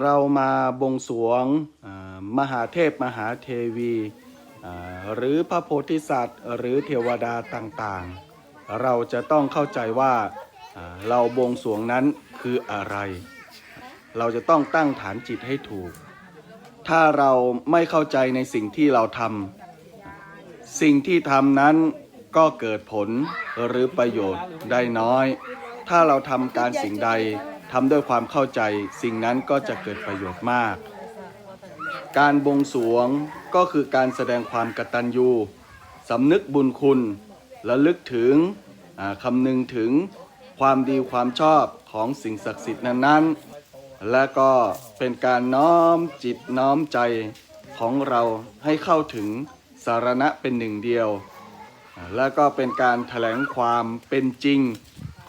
เรามาบงสวงมหาเทพมหาเทวี หรือพระโพธิสัตว์ หรือเทวดาต่างๆ เราจะต้องเข้าใจว่าเราบงสวงนั้นคืออะไร เราจะต้องตั้งฐานจิตให้ถูก ถ้าเราไม่เข้าใจในสิ่งที่เราทำสิ่งที่ทำนั้นก็เกิดผลหรือประโยชน์ได้น้อย ถ้าเราทำการสิ่งใด ทำด้วยความเข้าใจสิ่งนั้นก็จะเกิดประโยชน์มาก การบวงสรวงก็คือการแสดงความกตัญญูสำนึกบุญคุณระลึกถึงอ่าคำนึงถึงความดีความชอบของสิ่งศักดิ์สิทธิ์นั้นๆ และก็เป็นการน้อมจิตน้อมใจของเราให้เข้าถึงสารณะเป็นหนึ่งเดียว แล้วก็เป็นการแถลงความเป็นจริง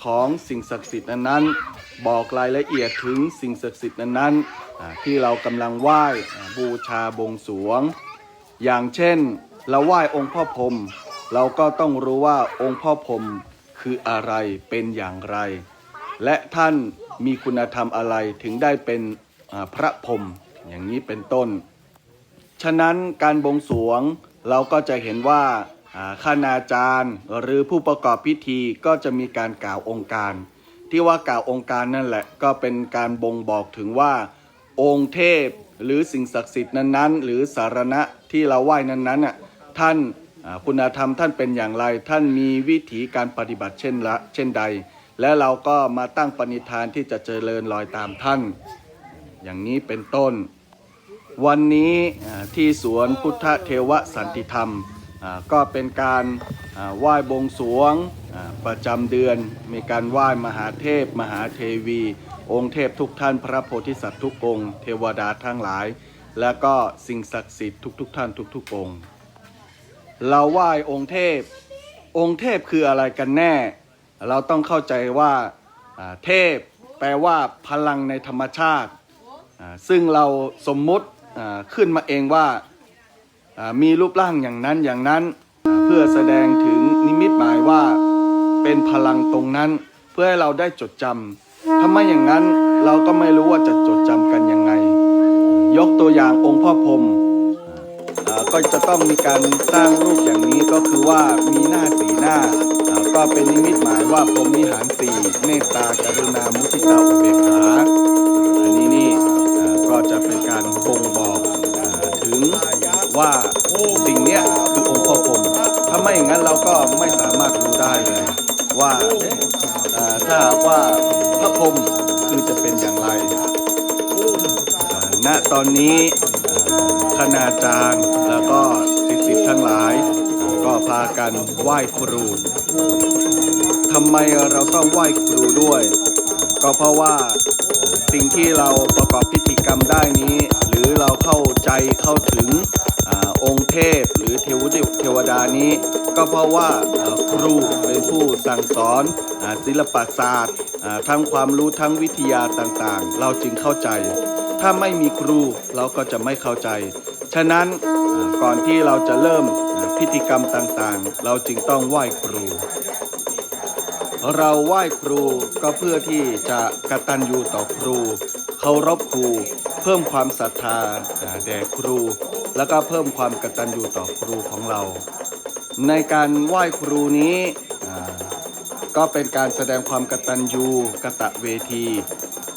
ของสิ่งศักดิ์สิทธิ์นั้นๆ บอกรายละเอียดถึงสิ่งศักดิ์สิทธิ์นั้นๆ ที่เรากำลังไหว้บูชาบงสรวง อย่างเช่น เราไหว้องค์พ่อพรมเราก็ต้องรู้ว่าองค์พ่อพรมคืออะไรเป็นอย่างไร และท่านมีคุณธรรมอะไรถึงได้เป็นพระพรมอย่างนี้เป็นต้น ฉะนั้นการบงสรวงเราก็จะเห็นว่าอ่าคณาจารย์หรือผู้ประกอบพิธีก็จะมีการกล่าวองค์การ ที่ว่ากล่าวองค์การนั่นแหละ ก็เป็นการบ่งบอกถึงว่า องค์เทพหรือสิ่งศักดิ์สิทธิ์นั้นๆ หรือสารณะที่เราไหว้นั้นๆน่ะท่านคุณธรรมท่านเป็นอย่างไร ท่านมีวิถีการปฏิบัติเช่นละเช่นใด และเราก็มาตั้งปณิธานที่จะเจริญรอยตามท่าน อย่างนี้เป็นต้น วันนี้ที่สวนพุทธเทวสันติธรรม ก็เป็นการไหว้บวงสรวง ประจำเดือนมีการไหว้มหาเทพ มหาเทวี องค์เทพทุกท่านพระโพธิสัตว์ทุกองค์เทวดาทั้งหลาย และก็สิ่งศักดิ์สิทธิ์ทุกๆท่านทุกๆองค์ เราไหว้องค์เทพ องค์เทพคืออะไรกันแน่ เราต้องเข้าใจว่าเทพแปลว่าพลังในธรรมชาติ ซึ่งเราสมมุติขึ้นมาเองว่ามีรูปร่างอย่างนั้นอย่างนั้น เพื่อแสดงถึงนิมิตหมายว่า เป็นพลังตรงนั้น เพื่อให้เราได้จดจำถ้าไม่อย่างนั้นเราก็ไม่รู้ว่าจะจดจำกันยังไง ยกตัวอย่างองค์พ่อพรมก็จะต้องมีการสร้างรูปอย่างนี้ก็คือว่ามีหน้าสีหน้า ก็เป็นนิมิตหมายว่าพรมวิหารสี่เมตตากรุณามุทิตาอุเบกขาอันนี้นี่ก็จะเป็นการบ่งบอกถึงว่าสิ่งนี้คือองค์พ่อพรมถ้าไม่อย่างนั้นเราก็ไม่สามารถรู้ได้เลย ว่าเอ๊ะอ่าถ้าว่าพระพรหมคือจะเป็นอย่างไรณตอนนี้คณาจารย์แล้วก็สิทธิ์ทั้งหลาย ก็พากันไหว้ครูทำไมเราต้องไหว้ครูด้วย ก็เพราะว่าสิ่งที่เราประกอบพิธีกรรมได้นี้ หรือเราเข้าใจเข้าถึงอองค์เทพหรื วเทวดานี้ ก็เพราะว่าครูเป็นผู้สั่งสอนศิลปศาสตร์ทั้งความรู้ทั้งวิทยาต่างๆ เราจึงเข้าใจ ถ้าไม่มีครูเราก็จะไม่เข้าใจ ฉะนั้นก่อนที่เราจะเริ่มพิธีกรรมต่างๆ เราจึงต้องไหว้ครู เราไหว้ครูก็เพื่อที่จะกะตัญญูต่อครูเคารพครู เพิ่มความศรัทธาแด่ครู แล้วก็เพิ่มความกตัญญูต่อครูของเรา ในการไหว้ครูนี้ก็เป็นการแสดงความกตัญญูกะตะเวที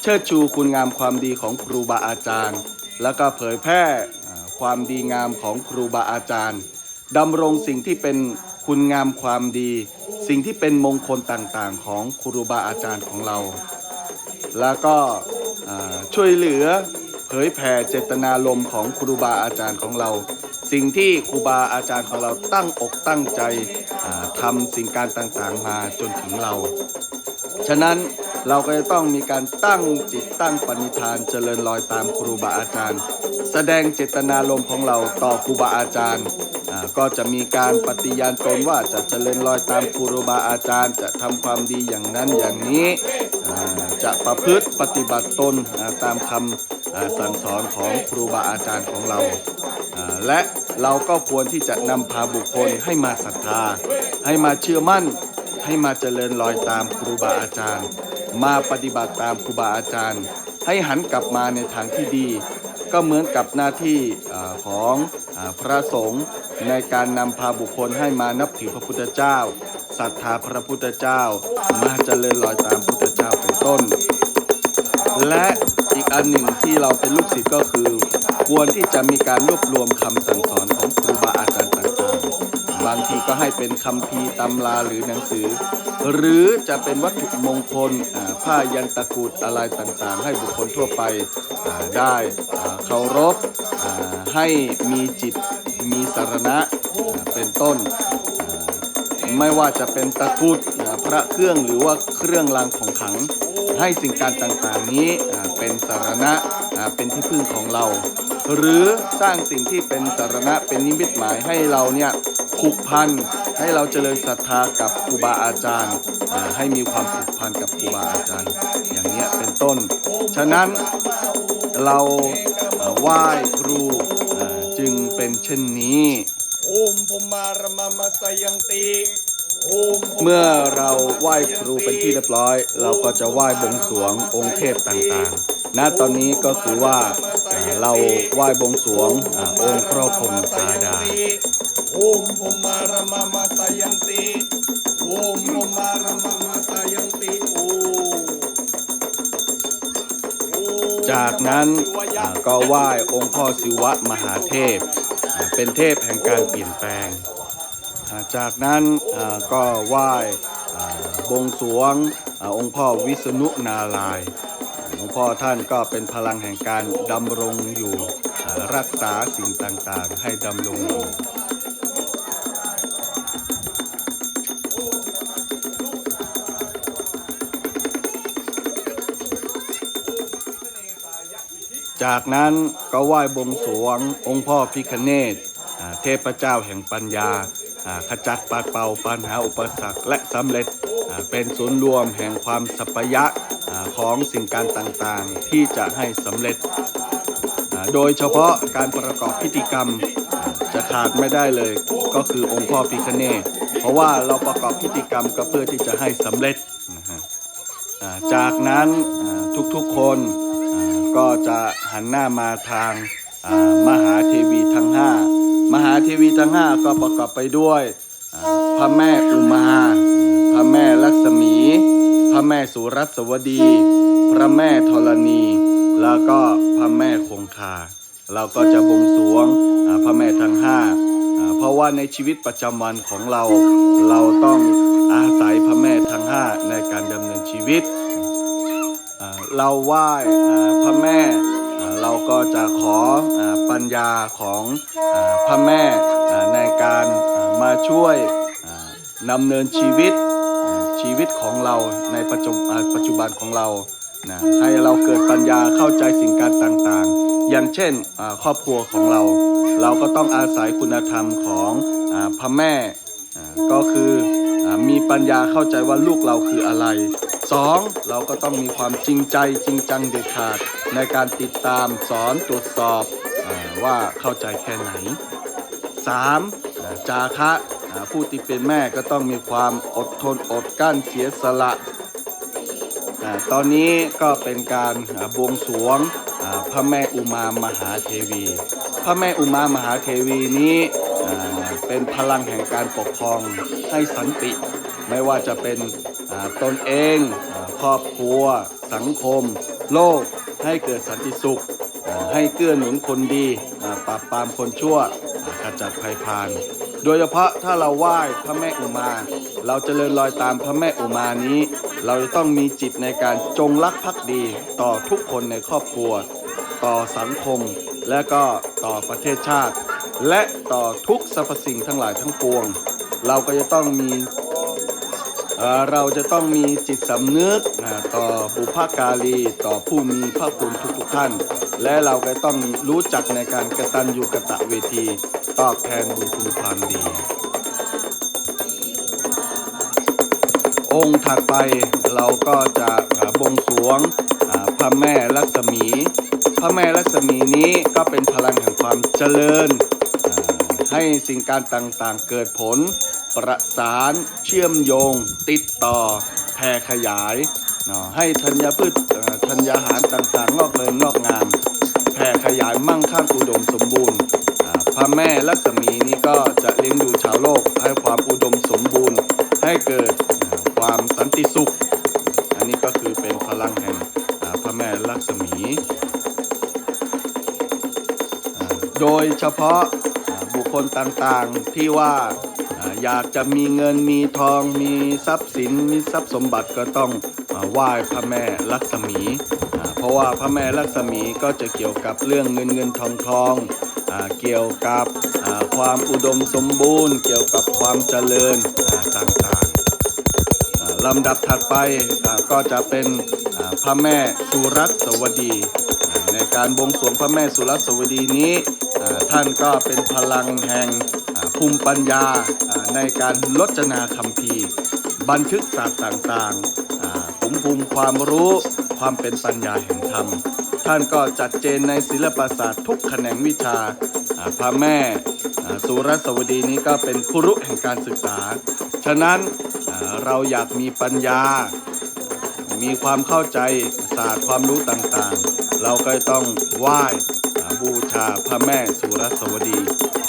เชิดชูคุณงามความดีของครูบาอาจารย์ แล้วก็เผยแพร่ความดีงามของครูบาอาจารย์ดำรงสิ่งที่เป็นคุณงามความดี สิ่งที่เป็นมงคลต่างๆ ของครูบาอาจารย์ของเรา แล้วก็ช่วยเหลือ ยแผ่เจตนารมณ์ของครูบาอาจารย์ของเรา สิ่งที่ครูบาอาจารย์ของเราตั้งอกตั้งใจอ่าทำสิ่งการต่างๆมาจนถึงเรา ฉะนั้นเราก็จะต้องมีการตั้งจิตตั้งปณิธานเจริญรอยตามครูบาอาจารย์ แสดงเจตนารมณ์ของเราต่อครูบาอาจารย์ก็จะมีการปฏิญาณตนว่าจะเจริญรอยตามครูบาอาจารย์ จะทำความดีอย่างนั้นอย่างนี้จะประพฤติปฏิบัติตนตามคำอ่า สั่งสอนของครูบาอาจารย์ของเรา และเราก็ควรที่จะนำพาบุคคลให้มาศรัทธา ให้มาเชื่อมั่น ให้มาเจริญรอยตามครูบาอาจารย์ มาปฏิบัติตามครูบาอาจารย์ ให้หันกลับมาในทางที่ดี ก็เหมือนกับหน้าที่ของพระสงฆ์ในการนำพาบุคคลให้มานับถือพระพุทธเจ้าศรัทธาพระพุทธเจ้า มาเจริญรอยตามพุทธเจ้าเป็นต้น และ อันหนึ่งที่เราเป็นลูกศิษย์ก็คือ ควรที่จะมีการรวบรวมคำสั่งสอนของครูบาอาจารย์ต่างๆ บางทีก็ให้เป็นคำพีร์ตำราหรือหนังสือ หรือจะเป็นวัตถุมงคลผ้ายันตะกุดอะไรต่างๆ ให้บุคคลทั่วไปได้เคารพให้มีจิตมีสารณะเป็นต้น ไม่ว่าจะเป็นตะกุดพระเครื่องหรือว่าเครื่องรางของขังให้สิ่งการต่างๆนี้ เป็นสารณะอ่าเป็นที่พึ่งของเรา หรือสร้างสิ่งที่เป็นสารณะเป็นนิมิตหมายให้เราเนี่ยผูกพันให้เราเจริญศรัทธากับครูบาอาจารย์อ่าให้มีความผูกพันกับครูบาอาจารย์ อย่างเนี้ยเป็นต้น ฉะนั้นเราเอ่อไหว้ครูอ่าจึงเป็นเช่นนี้โอมพมารมามาสยังติโอมพเมื่อเราไหว้ครูเป็นที่เรียบร้อย เราก็จะไหว้บวงสรวงองค์เทพต่างๆ ณตอนนี้ก็คือว่าเราไหว้บวงสรวงองค์พระพรหมธาดาโอมพมารมามาสยังติโอมพมารมามาสยังติโอจากนั้นก็ไหว้องค์พ่อศิวะมหาเทพ เป็นเทพแห่งการเปลี่ยนแปลง จากนั้นก็ไหว้บวงสรวงองค์พ่อวิษณุนารายณ์ พ่อท่านก็เป็นพลังแห่งการดำรงอยู่ รักษาสิ่งต่างๆ ให้ดำรงอยู่จากนั้นก็ไหว้บวงสรวงองค์พ่อพิคเนตเทพเจ้าแห่งปัญญา ขจัดปัดเป่าปัญหาอุปสรรคและสำเร็จเป็นศูนย์รวมแห่งความสัพยะอ่า ของสิ่งการต่างๆ ที่จะให้สำเร็จ โดยเฉพาะการประกอบพิธีกรรมจะขาดไม่ได้เลยก็คือองค์พ่อพิคเนตเพราะว่าเราประกอบพิธีกรรมก็เพื่อที่จะให้สำเร็จนะฮะจากนั้นทุกๆคนก็จะหันหน้ามาทางมหาเทวีทั้งห้ามหาเทวีทั้งห้าก็ประกอบไปด้วยพระแม่อุมา พระแม่ลักษมี ระแม่สุรัสวดี พระแม่ธรณี แล้วก็พระแม่คงคา เราก็จะบวงสรวงพระแม่ทั้งห้าเพราะว่าในชีวิตประจำวันของเรา เราต้องอาศัยพระแม่ทั้งห้าในการดำเนินชีวิต เราไหว้พระแม่เราก็จะขอปัญญาของพระแม่ในการมาช่วยดำเนินชีวิต ชีวิตของเราในปัจจุปัจจุบันของเรานะให้เราเกิดปัญญาเข้าใจสิ่งการต่างๆ อย่างเช่นครอบครัวของเรา เราก็ต้องอาศัยคุณธรรมของอพระแม่ก็คืออมีปัญญาเข้าใจว่าลูกเราคืออะไร 2. เราก็ต้องมีความจริงใจจริงจังเด็ดขาด ในการติดตามสอนตรวจสอบอว่าเข้าใจแค่ไหน 3. จาคะอ่า ผู้ที่เป็นแม่ก็ต้องมีความอดทนอดกลั้นเสียสละอ่ตอนนี้ก็เป็นการบวงสรวงพระแม่อุมามหาเทวี พระแม่อุมามหาเทวีนี้เป็นพลังแห่งการปกครองให้สันติ ไม่ว่าจะเป็นตนเองครอบครัว สังคม โลกให้เกิดสันติสุข ให้เกื้อหนุนคนดีปราบปรามคนชั่วขจัดภัยพาน โดยเฉพาะถ้าเราไหว้พระแม่อุมา เราจเจริญรอยตามพระแม่อุมานี้ เราจะต้องมีจิตในการจงรักภักดี ต่อทุกคนในครอบครัว ต่อสังคม และก็ต่อประเทศชาติ และต่อทุกสรรพสิ่งทั้งหลายทั้งปวง เราก็จะต้องมีเราจะต้องมีจิตสำนึกต่อบุพการีต่อผู้มีพระคุณทุกๆท่าน และเราก็ต้องรู้จักในการกระตัญญูกะตะเวที ตอบแทนบุญคุณความดี องค์ถัดไปเราก็จะอ่าบวงสรวงพระแม่ลักษมี พระแม่ลักษมีนี้ก็เป็นพลังแห่งความเจริญ ให้สิ่งการต่างๆเกิดผล ประสานเชื่อมโยง ติดต่อแผ่ขยาย ให้ธัญพืชธัญญาหารต่างๆ งอกเงินงอกงามแผ่ขยายมั่งคั่งอุดมสมบูรณ์ พระแม่ลักษมีนี้ก็จะเลี้ยงดูชาวโลกให้ความอุดมสมบูรณ์ ให้เกิดความสันติสุข อันนี้ก็คือเป็นพลังแห่งพระแม่ลักษมี โดยเฉพาะบุคคลต่างๆที่ว่าอยากจะมีเงินมีทองมีทรัพย์สินมีทรัพย์สมบัติก็ต้องอ่าไหว้พระแม่ลักษมี ว่าพระแม่ลักษมีก็จะเกี่ยวกับเรื่องเงินเงินทองทองอเกี่ยวกับความอุดมสมบูรณ์ เกี่ยวกับความเจริญต่างๆลำดับถัดไปก็จะเป็นพระแม่สุรัตสวดี ในการบวงสรวงพระแม่สุรัตสวดีนี้ท่านก็เป็นพลังแห่งภูมิปัญญาในการลจนาคำพีบันทึกศาสตร์ต่างๆอ่าภูมิภูมิความรู้ ความเป็นปัญญาแห่งธรรม ท่านก็จัดเจนในศิลปศาสตร์ทุกแขนงวิชาพระแม่สุรัสวดีนี้ก็เป็นผู้รู้แห่งการศึกษา ฉะนั้นเราอยากมีปัญญา มีความเข้าใจศาสตร์ความรู้ต่างๆ เราก็ต้องไหว้บูชาพระแม่สุรสวดี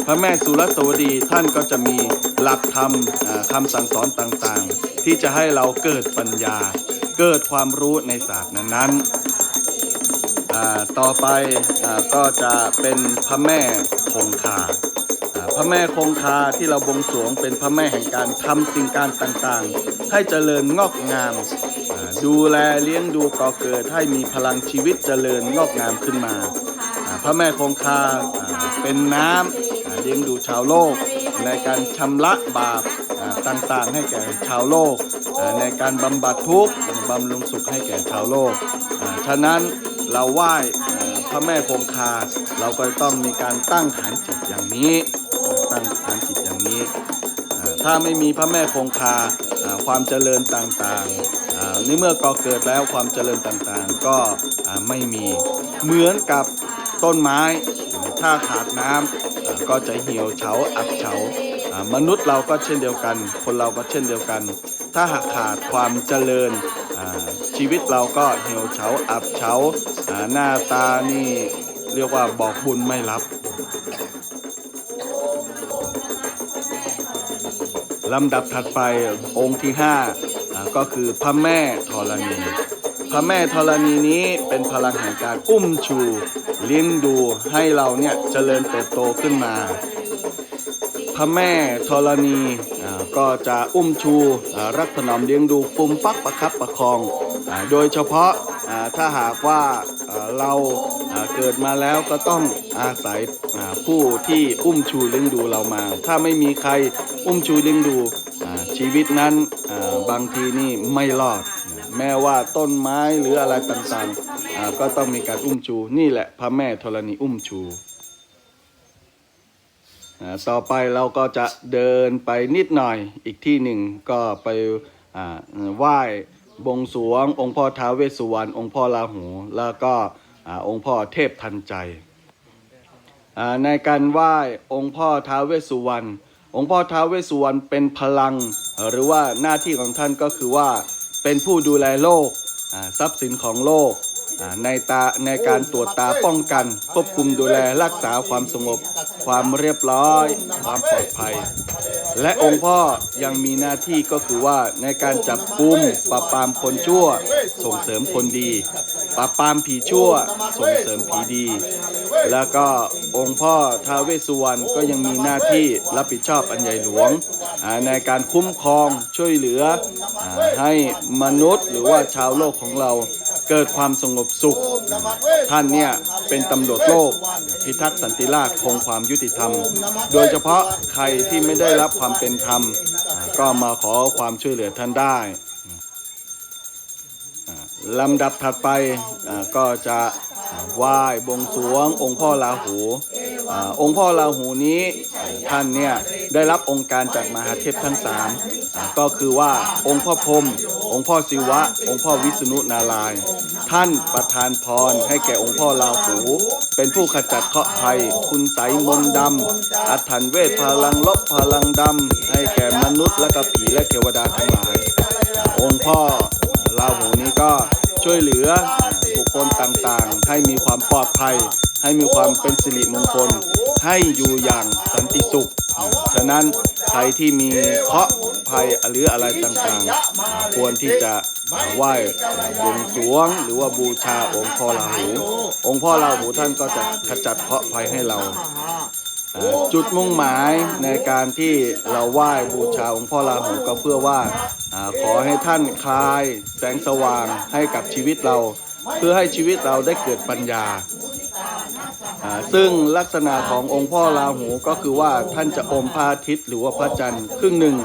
พระแม่สุรสวดีท่านก็จะมีหลักธรรมคำสั่งสอนต่างๆ ที่จะให้เราเกิดปัญญา เกิดความรู้ในศาสตร์นั้นๆต่อไปอก็จะเป็นพระแม่คงคาพระแม่คงคาที่เราบวงสรวงเป็นพระแม่แห่งการทำสิ่งการต่างๆ ให้เจริญงอกงาม ดูแลเลี้ยงดูก่อเกิดให้มีพลังชีวิตเจริญงอกงามขึ้นมา พระแม่คงคาเป็นน้ำอ่าเลี้ยงดูชาวโลก ในการชำระบาปต่างๆ ให้แก่ชาวโลก ในการบำบัดทุกข์บำรุงสุขให้แก่ชาวโลก ฉะนั้นเราไหว้พระแม่คงคา เราก็ต้องมีการตั้งฐานจิตอย่างนี้ ตั้งฐานจิตอย่างนี้ ถ้าไม่มีพระแม่คงคาความเจริญต่างๆอ่าในเมื่อก่อเกิดแล้วความเจริญต่างๆ ก็ไม่มีเหมือนกับต้นไม้ ถ้าขาดน้ำอ่าก็จะเหี่ยวเฉาอับเฉามนุษย์เราก็เช่นเดียวกัน คนเราก็เช่นเดียวกัน ถ้าหากขาดความเจริญชีวิตเราก็เหี่ยวเฉาอับเฉาหน้าตานี่เรียกว่าบอกบุญไม่รับลำดับถัดไปองค์ที่5อ่าก็คือพระแม่ธรณี พระแม่ธรณีนี้เป็นพลังแห่งการอุ้มชูเลี้ยงดูให้เราเนี่ยเจริญเติบโตขึ้นมา พระแม่ธรณี ก็จะอุ้มชูรักถนอมเลี้ยงดูปุมปักประคับประคอง โดยเฉพาะถ้าหากว่าเราเกิดมาแล้วก็ต้องอาศัยผู้ที่อุ้มชูเลี้ยงดูเรามา ถ้าไม่มีใครอุ้มชูเลี้ยงดูชีวิตนั้นบางทีนี่ไม่รอด แม้ว่าต้นไม้หรืออะไรต่างๆก็ต้องมีการอุ้มชูนี่แหละพระแม่ธรณีอุ้มชู ต่อไปเราก็จะเดินไปนิดหน่อยอีกที่หนึ่งก็ไปไหว้บงสวง องค์พ่อท้าวเวสสุวรรณองค์พ่อราหู แล้วก็อองค์พ่อเทพทันใจ ในการไหว้องค์พ่อท้าวเวสสุวรรณองค์พ่อท้าวเวสสุวรรณเป็นพลัง หรือว่าหน้าที่ของท่านก็คือว่าเป็นผู้ดูแลโลกทรัพย์สินของโลกในตาในการตรวจตาป้องกันควบคุมดูแลรักษาความสงบ ความเรียบร้อย ความปลอดภัย และองค์พ่อยังมีหน้าที่ก็คือว่าในการจับกุมปราบปรามคนชั่ว ส่งเสริมคนดี ปราบปรามผีชั่ว ส่งเสริมผีดี แล้วก็องค์พ่อท้าวเวสสุวรรณก็ยังมีหน้าที่รับผิดชอบอันใหญ่หลวง ในการคุ้มครองช่วยเหลืออให้มนุษย์หรือว่าชาวโลกของเราเกิดความสงบสุข ท่านเนี่ยเป็นตำรวจโลก พิทักษ์สันติราษฎร์คงความยุติธรรม โดยเฉพาะใครที่ไม่ได้รับความเป็นธรรม ก็มาขอความช่วยเหลือท่านได้ลำดับถัดไปก็จะไหว้บวงสรวงองค์พ่อลาหูอองค์พ่อลาหูนี้ท่านเนี่ยได้รับองค์การจากมหาเทพทั้งสามก็คือว่าองค์พ่อพรมองค์พ่อศิวะ องค์พ่อวิษณุนารายณ์ ท่านประทานพรให้แก่องค์พ่อลาหู เป็นผู้ขจัดเคราะห์ภัย คุณไสมนต์ดำอัฏฐันเวทพลังลบพลังดำให้แก่มนุษย์และก็ผีและเทวดาทั้งหลาย องค์พ่อลาหูนี้ก็ช่วยเหลือบุคคลต่างๆ ให้มีความปลอดภัย ให้มีความเป็นสิริมงคล ให้อยู่อย่างสันติสุข ฉะนั้นใครที่มีเคราะห์ภัยหรืออะไรต่างๆ ควรที่จะ ไหว้บวงสรวง หรือว่าบูชาองค์พ่อราหู องค์พ่อราหูท่านก็จะขจัดเคราะห์ภัยให้เราจุดมุ่งหมายในการที่เราไหว้บูชาองค์พ่อราหูก็เพื่อว่าขอให้ท่านคลายแสงสว่างให้กับชีวิตเรา เพื่อให้ชีวิตเราได้เกิดปัญญาอ่าซึ่งลักษณะขององค์พ่อราหูก็คือว่าท่านจะอมพระอาทิตย์หรือว่าพระจันทร์ครึ่งหนึ่ง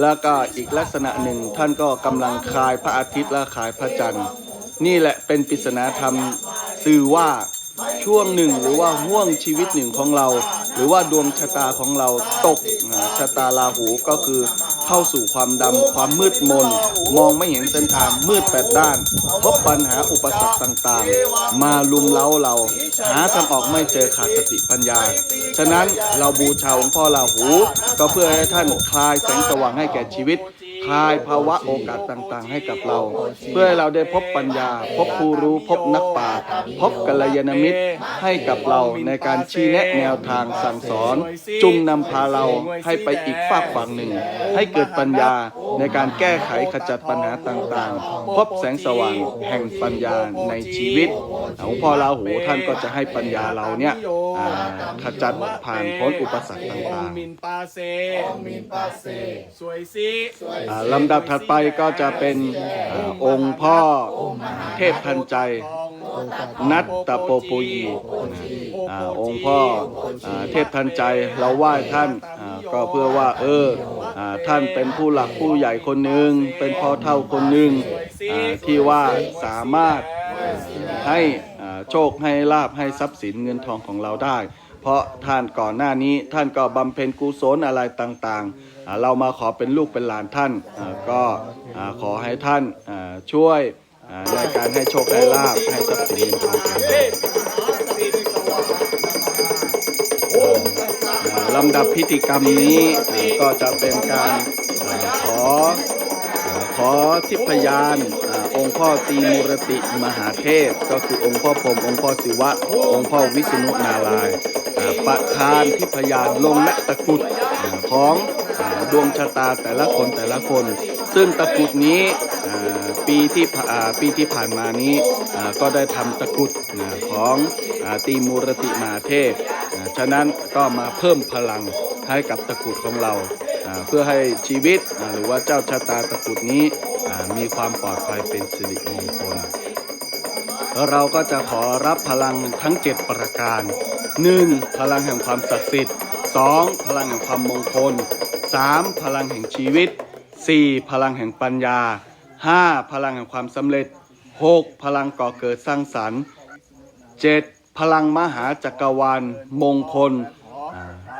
แล้วก็อีกลักษณะหนึ่งท่านก็กำลังคลายพระอาทิตย์และคลายพระจันทร์ นี่แหละเป็นปริศนาธรรมสื่อว่าช่วงหนึ่งหรือว่าห่วงชีวิตหนึ่งของเรา หรือว่าดวงชะตาของเราตกชะตาราหูก็คือ เข้าสู่ความดำความมืดมน มองไม่เห็นเส้นทางมืดแปดด้าน พบปัญหาอุปสรรคต่างๆ มาลุมเล้าเรา หาทางออกไม่เจอขาดสติปัญญา ฉะนั้นเราบูชาองค์พ่อลาหู ก็เพื่อให้ท่านคลายแสงสว่างให้แก่ชีวิต คลายภาวะโอกาสต่างๆ ให้กับเรา เพื่อให้เราได้พบปัญญา พบผู้รู้ พบนักปราชญ์พบกัลยาณมิตรให้กับเราในการชี้แนะแนวทางสั่งสอน จุงนำพาเราให้ไปอีกฝากฝั่งหนึ่ง ให้เกิดปัญญาในการแก้ไขขจัดปัญหาต่างๆ พบแสงสว่างแห่งปัญญาในชีวิตหลวงพ่อราหูท่านก็จะให้ปัญญาเราเนี่ยขจัดผ่านพ้นอุปสรรคต่างๆลำดับถัดไปก็จะเป็นองค์พ่อเทพทันใจ นัตตโปโปยีองค์พ่อเทพทันใจเราไหว้ท่านก็เพื่อว่าเออท่านเป็นผู้หลักผู้ใหญ่คนหนึ่งเป็นพ่อเท่าคนหนึ่งที่ว่าสามารถให้โชคให้ลาบให้ทรัพย์สินเงินทองของเราได้ เพราะท่านก่อนหน้านี้ท่านก็บำเพ็ญกุศลอะไรต่างๆ เรามาขอเป็นลูกเป็นหลานท่านก็ขอให้ท่านช่วยในการให้โชคให้ลาบให้ทรัพย์สินทองแก่เราอ่าลำดับพิธีกรรมนี้ก็จะเป็นการขอขอทิพยานองค์พ่อตีมุรติมหาเทพ ก็คือองค์พ่อพรมองค์พ่อศิวะ องค์พ่อวิษณุนารายณ์ ประทานทิพยานลงณตะกรุดของดวงชะตาแต่ละคนแต่ละคน ซึ่งตะกรุดนี้ปีที่ปีที่ผ่านมานี้ก็ได้ทำตะกรุดของตีมูรติมาเทพ ฉะนั้นก็มาเพิ่มพลังให้กับตะกรุดของเรา เพื่อให้ชีวิตหรือว่าเจ้าชะตาตะกรุดนี้มีความปลอดภัยเป็นสิริมงคล เราก็จะขอรับพลังทั้ง 7 ประการ 1. พลังแห่งความศักดิ์สิทธิ์ 2. พลังแห่งความมงคล 3. พลังแห่งชีวิต 4. พลังแห่งปัญญา 5. พลังแห่งความสำเร็จ 6. พลังก่อเกิดสร้างสรรค์ 7. พลังมหาจักรวาลมงคล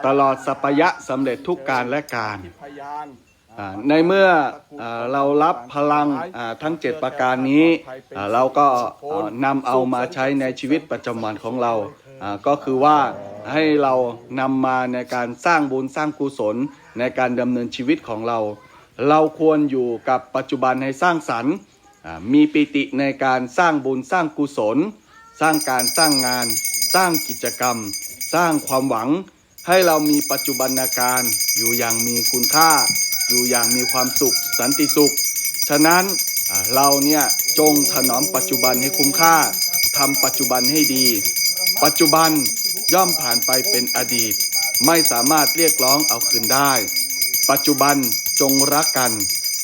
ตลอดสัปยะสำเร็จทุกการและการ ในเมื่ออเรารับพลังทั้ง 7 ประการนี้เราก็นำเอามาใช้ในชีวิตประจำวันของเรา ก็คือว่าให้เรานำมาในการสร้างบุญสร้างกุศลในการดำเนินชีวิตของเรา เราควรอยู่กับปัจจุบันให้สร้างสรรค์มีปิติในการสร้างบุญสร้างกุศล สร้างการสร้างงาน สร้างกิจกรรม สร้างความหวัง ให้เรามีปัจจุบันการอยู่อย่างมีคุณค่า อยู่อย่างมีความสุขสันติสุข ฉะนั้นเราเนี่ยจงถนอมปัจจุบันให้คุ้มค่าทำปัจจุบันให้ดี ปัจจุบันย่อมผ่านไปเป็นอดีต ไม่สามารถเรียกร้องเอาคืนได้ ปัจจุบันจงรักกัน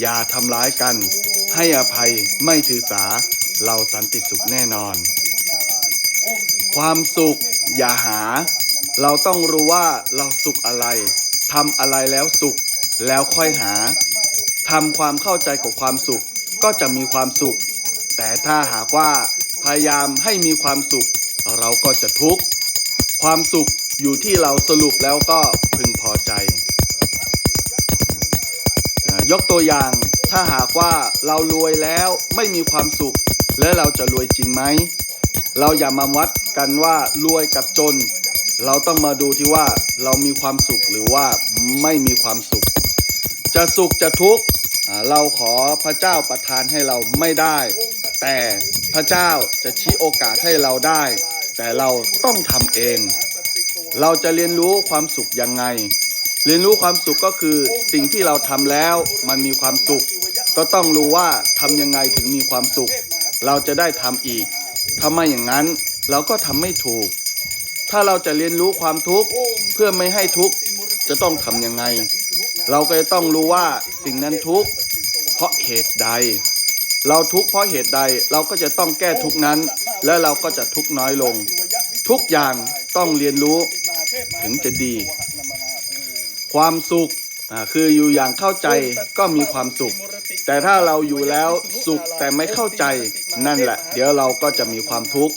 อย่าทำร้ายกัน ให้อภัยไม่ถือสา เราสันติสุขแน่นอน ความสุขอย่าหา เราต้องรู้ว่าเราสุขอะไรทำอะไรแล้วสุข แล้วค่อยหาทำความเข้าใจกับความสุขก็จะมีความสุข แต่ถ้าหากว่าพยายามให้มีความสุข เราก็จะทุกข์ความสุขอยู่ที่เราสรุปแล้วก็พึงพอใจ ยกตัวอย่างถ้าหากว่าเรารวยแล้วไม่มีความสุข แล้วเราจะรวยจริงไหม เราอย่ามาวัดกันว่ารวยกับจน เราต้องมาดูที่ว่าเรามีความสุขหรือว่าไม่มีความสุข จะสุขจะทุกข์เราขอพระเจ้าประทานให้เราไม่ได้ แต่พระเจ้าจะชี้โอกาสให้เราได้ แต่เราต้องทำเอง เราจะเรียนรู้ความสุขยังไง เรียนรู้ความสุขก็คือสิ่งที่เราทำแล้วมันมีความสุข ก็ต้องรู้ว่าทำยังไงถึงมีความสุข เราจะได้ทำอีกถ้าไมอย่างนั้นเราก็ทำไม่ถูก ถ้าเราจะเรียนรู้ความทุกข์เพื่อไม่ให้ทุกข์จะต้องทำยังไง เราก็จะต้องรู้ว่าสิ่งนั้นทุกข์เพราะเหตุใด เราทุกข์เพราะเหตุใดเราก็จะต้องแก้ทุกนั้น และเราก็จะทุกน้อยลง ทุกอย่างต้องเรียนรู้ถึงจะดี ความสุขคืออยู่อย่างเข้าใจก็มีความสุข แต่ถ้าเราอยู่แล้วสุขแต่ไม่เข้าใจนั่นแหละ เดี๋ยวเราก็จะมีความทุกข์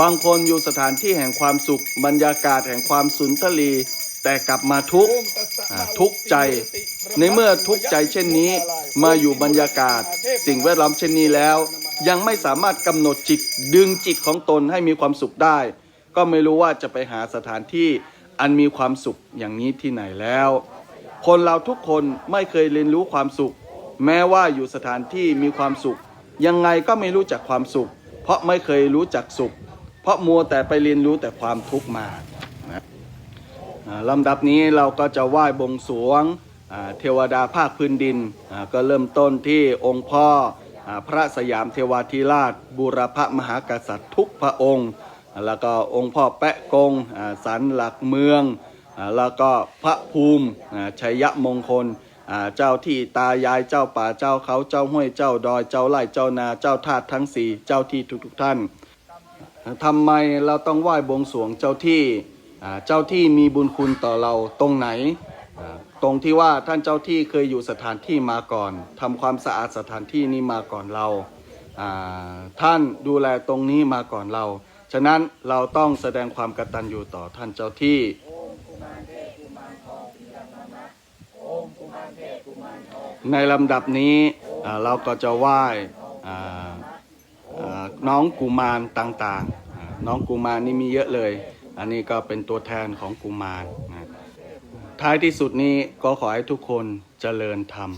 บางคนอยู่สถานที่แห่งความสุข บรรยากาศแห่งความสุนทรี แต่กลับมาทุกข์ทุกข์ใจ ในเมื่อทุกข์ใจเช่นนี้ มาอยู่บรรยากาศ สิ่งแวดล้อมเช่นนี้แล้ว ยังไม่สามารถกำหนดจิตดึงจิตของตนให้มีความสุขได้ ก็ไม่รู้ว่าจะไปหาสถานที่อันมีความสุขอย่างนี้ที่ไหนแล้ว คนเราทุกคนไม่เคยเรียนรู้ความสุข แม้ว่าอยู่สถานที่มีความสุข ยังไงก็ไม่รู้จักความสุข เพราะไม่เคยรู้จักสุข เพราะมัวแต่ไปเรียนรู้แต่ความทุกข์มา ลำดับนี้เราก็จะไหว้บวงสรวงเทวดาภาคพื้นดิน ก็เริ่มต้นที่องค์พ่อพระสยามเทวาธิราชบูรพมหากษัตริย์ทุกพระองค์ แล้วก็องค์พ่อแปะกงสันหลักเมือง แล้วก็พระภูมิชัยมงคล เจ้าที่ตายายเจ้าป่าเจ้าเขาเจ้าห้วยเจ้าดอยเจ้าไร่เจ้านาเจ้าทาสทั้งสี่เจ้าที่ทุกๆท่านทำไมเราต้องไหว้บวงสรวงเจ้าที่ เจ้าที่มีบุญคุณต่อเราตรงไหน ตรงที่ว่าท่านเจ้าที่เคยอยู่สถานที่มาก่อนทำความสะอาดสถานที่นี้มาก่อนเราท่านดูแลตรงนี้มาก่อนเรา ฉะนั้นเราต้องแสดงความกตัญญูต่อท่านเจ้าที่ในลำดับนี้เราก็จะไหว้น้องกุมารต่างๆ น้องกุมารนี่มีเยอะเลย อันนี้ก็เป็นตัวแทนของกุมารนะท้ายที่สุดนี้ก็ขอให้ทุกคนเจริญธรรม